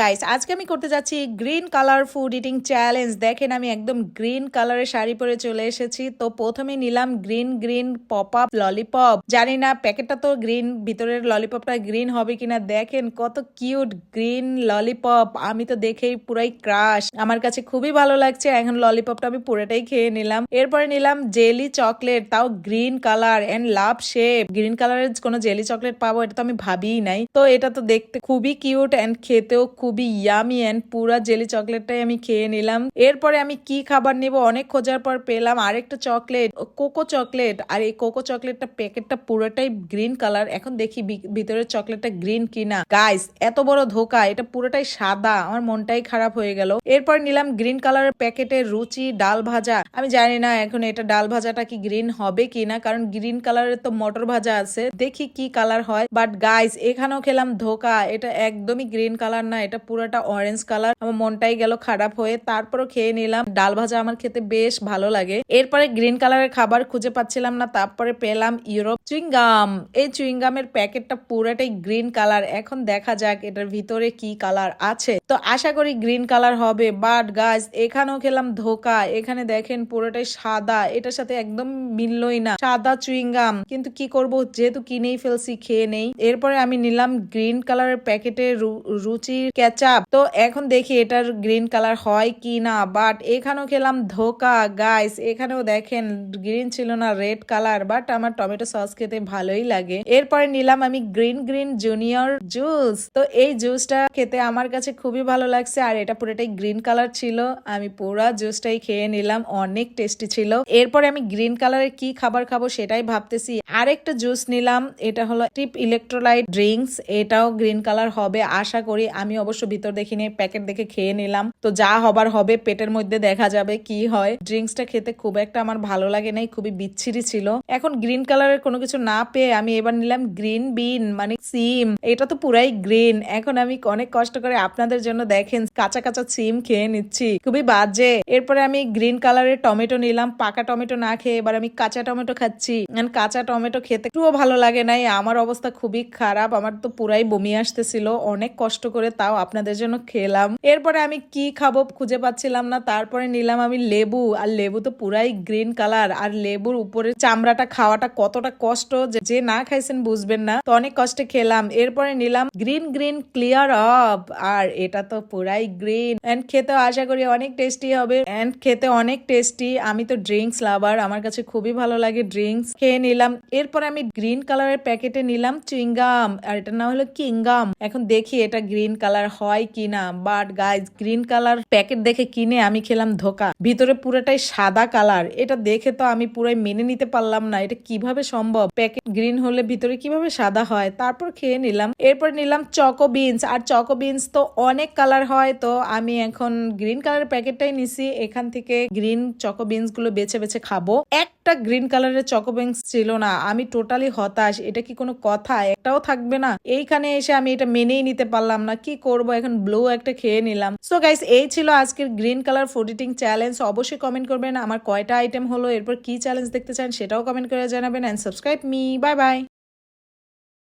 Guys আজকে আমি করতে যাচ্ছি green colour food eating challenge দেখেন, আমি একদম গ্রিন কালারের শাড়ি পরে চলে এসেছি। তো প্রথমে নিলাম green green pop up lollipop জানি না, প্যাকেটটা তো গ্রিন ভিতরের ললিপপটা গ্রিন হবে কিনা। দেখেন, কত কিউট গ্রিন ললিপপ আমি তো দেখেই পুরাই ক্রাশ আমার কাছে খুবই ভালো লাগছে, এখন ললিপপটা আমি পুরোটাই খেয়ে নিলাম। এরপরে নিলাম জেলি চকলেট তাও green colour and love shape green কালারের কোনো জেলি চকলেট পাবো, এটা তো আমি ভাবিই নাই। তো এটা তো দেখতে খুবই কিউট এন্ড খেতেও খুবই ইয়ামি এন্ড পুরা জেলি চকলেটটাই আমি খেয়ে নিলাম। এরপরে আমি কি খাবার নিব অনেক খোঁজার পর পেলাম আরেকটা চকলেট কোকো চকলেট আর এই কোকো চকলেটটা প্যাকেটটা পুরোটাই গ্রিন কালার এখন দেখি ভিতরের চকলেটটা গ্রিন কিনা। গাইস এত বড় ধোকা, এটা পুরোটাই সাদা। আমার মনটাই খারাপ হয়ে গেল। এরপর নিলাম গ্রিন কালারের প্যাকেটের রুচি ডাল ভাজা। আমি জানি না এখন এটা ডাল ভাজাটা কি গ্রিন হবে কিনা, কারণ গ্রিন কালারের তো মটর ভাজা আছে। দেখি কি কালার হয়। বাট গাইস এখানেও খেলাম ধোকা। এটা একদমই গ্রিন কালার না এটা পুরোটা অরেঞ্জ কালার আমার মনটাই গেল খারাপ হয়ে, তারপরও খেয়ে নিলাম। ডাল ভাজা আমার খেতে বেশ ভালো লাগে। এরপরে গ্রিন কালারের খাবার খুঁজে পাচ্ছিলাম না, তারপরে পেলাম ইউরোপ চুইংগাম। এই চুইংগামের প্যাকেটটা পুরোটাই গ্রিন কালার এখন দেখা যাক এটার ভিতরে কি কালার আছে। তো আশা করি গ্রিন কালার হবে বাট গাছ এখানেও খেলাম ধোকা। এখানে দেখেন পুরোটাই সাদা। এটার সাথে একদম মিললই না। সাদা চুইংগাম। কিন্তু কি করব, যেহেতু কিনেই ফেলছি, খেয়ে নেই। এরপরে আমি নিলাম গ্রিন কালারের প্যাকেটে রুচির ক্যাচাপ তো এখন দেখি এটার গ্রিন কালার হয় কি না বাট এখানেও খেলাম ধোকা। গাইস এখানেও দেখেন গ্রিন ছিল না রেড কালার বাট আমার টমেটো সস খেতে ভালোই লাগে। এরপরে নিলাম আমি গ্রিন গ্রিন জুনিয়র জুস তো এই জুসটা খেতে আমার কাছে খুবই ভালো লাগছে, আর এটা পুরোটাই গ্রিন কালার ছিল। আমি পুরা জুসটাই খেয়ে নিলাম, অনেক টেস্টি ছিল। এরপরে আমি গ্রিন কালারের কি খাবার খাব সেটাই ভাবতেছি। আরেকটা জুস নিলাম, এটা হলো টিপ ইলেকট্রোলাইট ড্রিঙ্কস এটাও গ্রিন কালার হবে, আশা করি আমি অবশ্য ভিতর দেখি দেখিনি প্যাকেট দেখে খেয়ে নিলাম। তো যা হবার হবে, পেটের মধ্যে দেখা যাবে কি হয়। ড্রিঙ্কসটা খেতে খুব একটা আমার ভালো লাগে নাই, খুবই বিচ্ছিরি ছিল। এখন গ্রিন কালারের কোনো কিছু না পেয়ে আমি এবার নিলাম গ্রিন বিন মানে সিম। এটা তো পুরাই গ্রিন। এখন আমি অনেক কষ্ট করে আপনাদের জন্য দেখেন, কাঁচা কাঁচা সিম খেয়ে নিচ্ছি। খুবই বাজে। এরপরে আমি গ্রিন কালারের টমেটো নিলাম। পাকা টমেটো না খেয়ে এবার আমি কাঁচা টমেটো খাচ্ছি। কাঁচা টমেটো খেতে একটুও ভালো লাগে নাই। আমার অবস্থা খুবই খারাপ। আমার তো পুরাই বমি আসতেছিল। অনেক কষ্ট করে তাও আপনাদের জন্য খেলাম। এরপরে আমি কি খাব খুঁজে পাচ্ছিলাম না। তারপরে নিলাম আমি লেবু। আর লেবু তো পুরাই গ্রিন কালার। আর লেবুর উপরে চামড়াটা খাওয়াটা কতটা কষ্ট যে- না খাইছেন বুঝবেন না। তো অনেক কষ্টে খেলাম। এরপরে নিলাম গ্রিন গ্রিন ক্লিয়ার আপ। আর এটা তো পুরাই গ্রিন। এন্ড খেতে আশা করি অনেক টেস্টি হবে। এন্ড খেতে অনেক টেস্টি। আমি তো ড্রিঙ্কস লাভার। আমার কাছে খুবই ভালো লাগে ড্রিঙ্কস। খেয়ে নিলাম। এরপর আমি গ্রিন কালারের প্যাকেটে নিলাম চুইংগাম। আর এটার নাম হলো কিংগাম। এখন দেখি এটা গ্রিন কালার হয় কিনা but guys green colour packet দেখে কিনে আমি খেলাম ধোকা। ভিতরে পুরোটাই সাদা কালার এটা দেখে তো আমি পুরাই মেনে নিতে পারলাম না। এটা কীভাবে সম্ভব? প্যাকেট গ্রিন হলে ভিতরে কীভাবে সাদা হয়? তারপর খেয়ে নিলাম। এরপর নিলাম চকো বিনস আর চকো বিনস তো অনেক কালার হয়, তো আমি এখন গ্রিন কালারের প্যাকেটটাই নিছি। এখান থেকে গ্রিন চকো বিনসগুলো বেছে বেছে খাব। একটা গ্রিন কালারের চকো বিনস ছিল না। আমি টোটালি হতাশ। এটা কি কোনো কথা? একটাও থাকবে না। এইখানে এসে আমি এটা মেনেই নিতে পারলাম না। কি করব? এখন ব্লু একটা খেয়ে নিলাম। সো গাইস এই ছিল আজকের green colour food eating challenge অবশ্যই কমেন্ট করবেন, আমার কয়টা আইটেম হলো, এরপর কি চ্যালেঞ্জ দেখতে চান সেটাও কমেন্ট করে জানাবেন and subscribe me bye bye